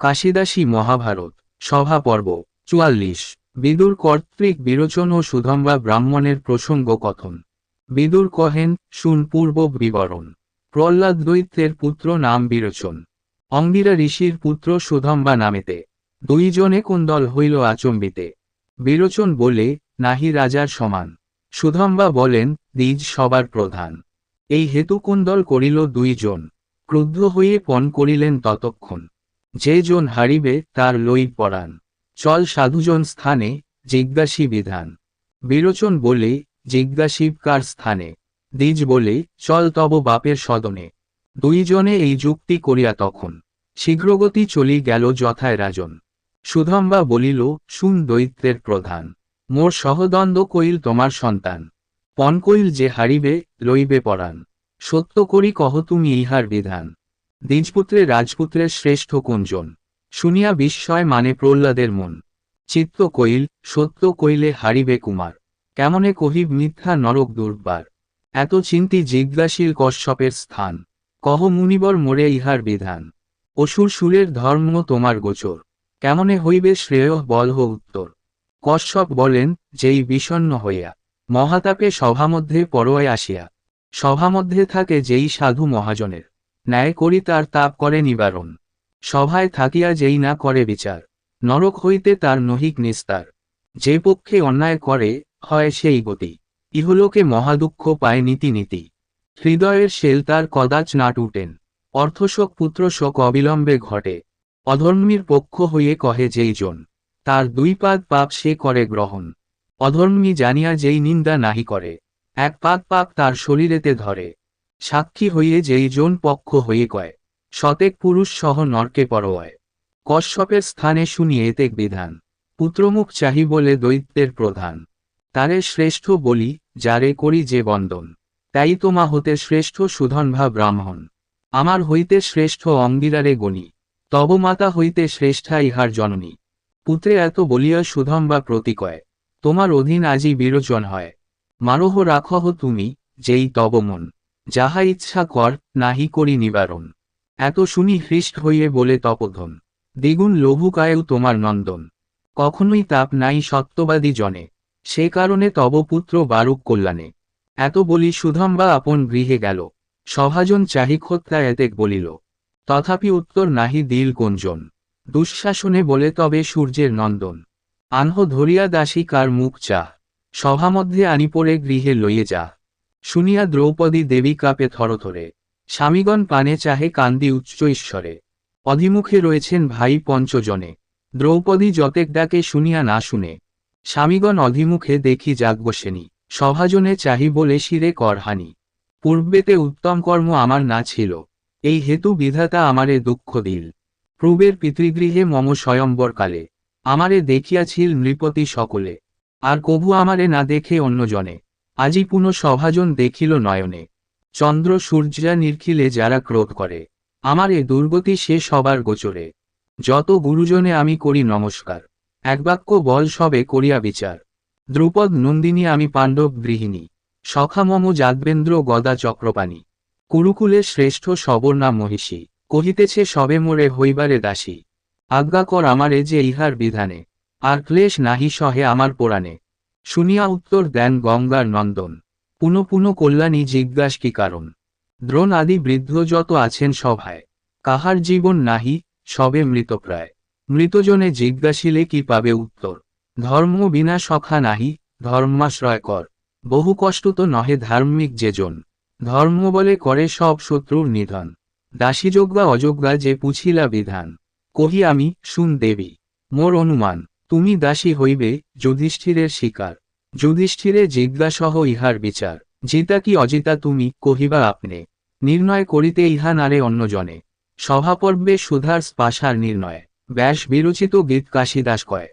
কাশিদাসী মহাভারত, সভা পর্ব, চুয়াল্লিশ। বিদুর কর্তৃক বিরোচন ও সুধম্বা ব্রাহ্মণের প্রসঙ্গ কথন। বিদুর কহেন, শুন পূর্ব বিবরণ। প্রহ্লাদ দৈত্যের পুত্র নাম বিরোচন। অঙ্গিরা ঋষির পুত্র সুধম্বা নামেতে। দুইজনে কুন্দল হইল আচম্বিতে। বিরোচন বলে, নাহি রাজার সমান। সুধম্বা বলেন, দ্বিজ সবার প্রধান। এই হেতু কুন্দল করিল দুইজন। ক্রুদ্ধ হয়ে পণ করিলেন ততক্ষণ। যে জন হারিবে তার লই পরাণ। চল সাধুজন স্থানে, জিজ্ঞাসী বিধান। বিরোচন বলে জিজ্ঞাসীব কার স্থানে? দ্বিজ বলে, চল তব বাপের সদনে। দুইজনে এই যুক্তি করিয়া তখন, শীঘ্রগতি চলি গেল যথায় রাজন। সুধম্বা বলিল, শুন দৈত্যের প্রধান, মোর সহদ্বন্দ্ব কইল তোমার সন্তান। পণ কইল যে হারিবে, লইবে পরাণ। সত্য করি কহ তুমি ইহার বিধান। দ্বিজপুত্রে রাজপুত্রের শ্রেষ্ঠ কুঞ্জন। শুনিয়া বিস্ময় মানে প্রহ্লাদের মন। চিত্ত কইল, সত্য কইলে হারিবে কুমার। কেমনে কহিব মিথ্যা নরক দুর্বার। এত চিন্তি জিজ্ঞাসীল কশ্যপের স্থান। কহ মুনিবর মোরে ইহার বিধান। অসুর সুরের ধর্ম তোমার গোচর। কেমনে হইবে শ্রেয় বলহ উত্তর। কশ্যপ বলেন, যেই বিষণ্ন হইয়া। মহাতাপে সভামধ্যে পরোয় আসিয়া। সভামধ্যে থাকে যেই সাধু মহাজনের। ন্যায় করি তার তাপ করে নিবারণ। সভায় থাকিয়া যেই না করে বিচার, নরক হইতে তার নহিক নিস্তার। যে পক্ষে অন্যায় করে, হয় সেই গতি। ইহলোকে মহাদুঃখ পায় নীতি নীতি। হৃদয়ের শেল তার কদাচ না টুটেন অর্থশোক পুত্রশোক অবিলম্বে ঘটে। অধর্মীর পক্ষ হইয়ে কহে যেই জন, তার দুই পাদ পাপ সে করে গ্রহণ। অধর্মী জানিয়া যেই নিন্দা নাহি করে, এক পাদ পাপ তার শরীরেতে ধরে। সাক্ষী হইয়ে যেই জন পক্ষ হয়ে কয় শতেক পুরুষ সহ নরকে পরোয়। কশ্যপের স্থানে শুনি এতেক বিধান, পুত্রমুখ চাহি বলে দৈত্যের প্রধান। তারে শ্রেষ্ঠ বলি, যারে করি যে বন্দন, তাই তোমা হতে শ্রেষ্ঠ সুধনভা ব্রাহ্মণ। আমার হইতে শ্রেষ্ঠ অঙ্গিরারে গণি, তব মাতা হইতে শ্রেষ্ঠা ইহার জননী। পুত্রে এত বলিয়া সুধম্বা প্রতিকয়, তোমার অধীন আজি বিরোচন হয়। মারোহ রাখহ তুমি, যেই তব মন। যাহা ইচ্ছা কর, নাহি করি নিবারণ। এত শুনি হৃষ্ট হইয়ে বলে তপধন, দ্বিগুণ লঘুকায়ু তোমার নন্দন। কখনোই তাপ নাই সত্যবাদী জনে, সে কারণে তব পুত্র বারুক কল্যাণে। এত বলি সুধম্বা আপন গৃহে গেল, সভাজন চাহি খোত্তা এতেক বলিল, তথাপি উত্তর নাহি দিল কোনজন? দুঃশাসনে বলে তবে সূর্যের নন্দন। আনহ ধরিয়া দাসী কার মুখ চাহ, সভামধ্যে আনি পড়ে গৃহে লইয়ে যা শুনিয়া দ্রৌপদী দেবী কাপে থরথরে স্বামীগণ পানে চাহে কান্দি উচ্চ ঈশ্বরে। অধিমুখে রয়েছেন ভাই পঞ্চজনে। দ্রৌপদী যতেক ডাকে শুনিয়া না শুনে। স্বামীগণ অধিমুখে দেখি যাগবসেনি সভাজনে চাহি বলে শিরে করহানি। পূর্বেতে উত্তম কর্ম আমার না ছিল। এই হেতু বিধাতা আমারে দুঃখ দিল। পূর্বের পিতৃগৃহে মম স্বয়ম্বরকালে। আমারে দেখিয়াছিল নৃপতি সকলে। আর কভু আমারে না দেখে অন্যজনে। আজি পুনঃ সভাজন দেখিল নয়নে। চন্দ্র সূর্যা নির্খিলে যারা ক্রোধ করে, আমার এ দুর্গতি সে সবার গোচরে। যত গুরুজনে আমি করি নমস্কার, এক বাক্য বল সবে করিয়া বিচার। দ্রুপদ নন্দিনী আমি পাণ্ডব গৃহিণী, সখা মম যাদবেন্দ্র গদা চক্রপাণী। কুরুকুলে শ্রেষ্ঠ সবর্ণা মহিষী, কহিতেছে সবে মোরে হইবারে দাসী। আজ্ঞা কর আমারে যে ইহার বিধানে, আর ক্লেশ নাহি সহে আমার পোড়ানে শুনিয়া উত্তর দেন গঙ্গার নন্দন। পুনঃ পুনঃ কল্যাণী জিজ্ঞাস কি কারণ? দ্রোণ আদি বৃদ্ধ যত আছেন সভায়, কাহার জীবন নাহি, সবে মৃতপ্রায়। মৃতজনে জিজ্ঞাসিলে কি পাবে উত্তর? ধর্ম বিনা সখা নাহি, ধর্মাশ্রয় কর। বহু কষ্ট তো নহে ধার্মিক যেজন ধর্ম বলে করে সব শত্রুর নিধন। দাসীযোগ্যা অযোগ্যা যে পুছিলা বিধান। কহি আমি, শুন দেবী, মোর অনুমান। তুমি দাসী হইবে, যুধিষ্ঠিরের শিকার। যুধিষ্ঠিরে জিজ্ঞাসহ ইহার বিচার। জিতা কি অজিতা তুমি, কহিবা আপনি। নির্ণয় করিতে ইহা নারে অন্যজনে। সভাপর্বে সুধার স্পাশার নির্ণয়। ব্যাস বিরচিত গীত কাশিদাস কয়।